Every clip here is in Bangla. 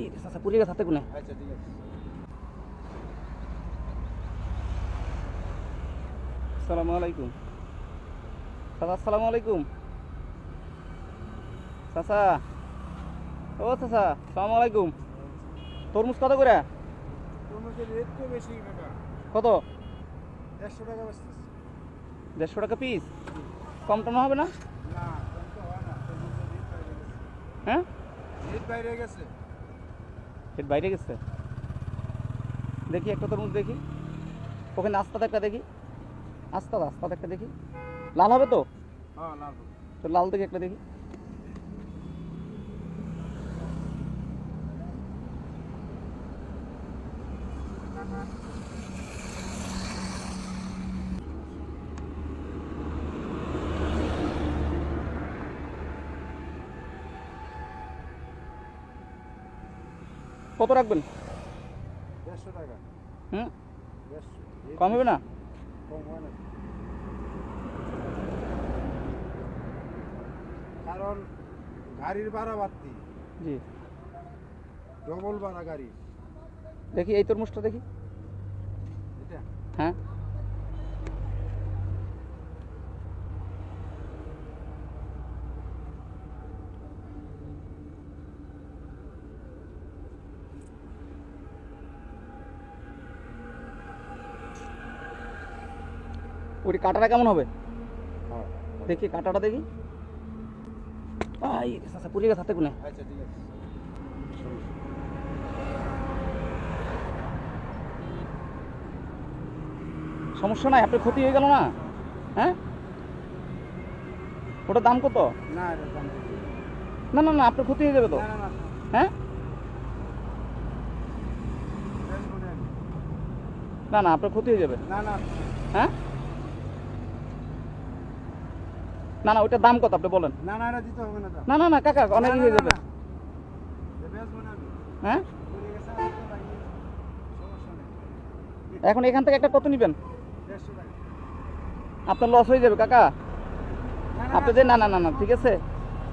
গেছে হাতে কোনে আচ্ছা আসসালামু আলাইকুম। চাচা আসসালামু আলাইকুম। চাচা ও চাচা আসসালামু আলাইকুম। তরমুজ কত করে? তরমুজের রেট তো বেশি কত? দেড়শো টাকা দেড়শো টাকা পিস কম টম হবে না? হয় বাইরে গেছে। রেট বাইরে গেছে? দেখি একটা তরমুজ দেখি। ওখানে আস্তাদ একটা দেখি। আস্তা আস্তাদ একটা দেখি। লাল হবে তো? হ্যাঁ তো লাল দেখি একটা দেখি। কত রাখবেন? দেড়শো টাকা। হুম? কম হবে না? কম হয় না। কারণ গাড়ির ভাড়া বাড়তি। জি। ডবল ভাড়া গাড়ি। দেখি এই তরমুজটা দেখি। এটা? হ্যাঁ। ওই কাটাটা কেমন হবে? হ্যাঁ। দেখি কাটাটা দেখি। আই পুড়ে গেছে হাতে কোনে আচ্ছা সমস্যা নাই আপনার ক্ষতি হয়ে গেল না? হ্যাঁ? ওটার দাম কত? না না না আপনার ক্ষতি হয়ে যাবে তো। হ্যাঁ? আমি। না না আপনার ক্ষতি হয়ে যাবে। না না। হ্যাঁ? না না ওইটার দাম কত আপনি বলেন না না দিতে হবে না না না না কাকা অনেক হয়ে যাবে। হ্যাঁ। এখন এখান থেকে একটা কত নেবেন আপনার লস হয়ে যাবে কাকা আপনি যে না না না না ঠিক আছে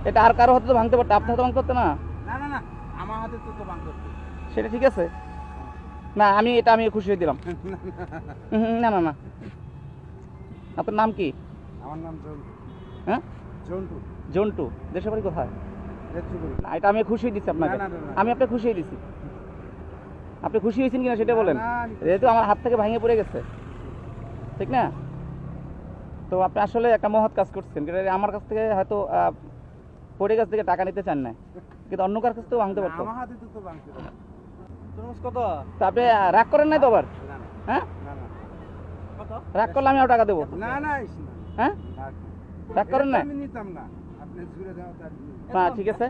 এটা আর কারও হাতে তো ভাঙতে পারতো আপনার হাতে ভাঙতে পারতো না না না না আমার হাতে তো তো বাং সেটা ঠিক আছে না আমি এটা আমি খুশি হয়ে দিলাম না না না আপনার নাম কি আমার নাম হ্যাঁ? জন্টু। জন্টু। দেশের বাড়ি কোথায়? না এটা আমি খুশি দিচ্ছি আপনাকে। আমি আপনাকে খুশি দিচ্ছি আপনি খুশি হয়েছেন কিনা সেটা বলেন। যেহেতু আমার হাত থেকে ভেঙে পড়ে গেছে। ঠিক না? তো আপনি আসলে একটা মহৎ কাজ করছেন। আমার কাছ থেকে হয়তো পড়ে কাছ থেকে টাকা নিতে চান না কিন্তু অন্য কার কাছ থেকেও ভাঙতে পারতো। আমার হাতে তো তো বাংতে পারে। তরমুজ কত? তা আপনি রাগ করেন নাই তো আবার? হ্যাঁ? না না। রাগ করলে আমি টাকা দেবো। না না। হ্যাঁ। রাগ করেন এটা না। তো আমি নিতাম না। আপনি জুড়ে দাও তার না ঠিক আছে?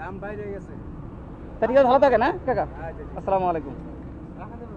দাম বাইরে গেছে। তা ঠিক আছে ভালো থাকে না কাকা আচ্ছা ঠিক আছে। আসসালামু আলাইকুম। রাখা যাবে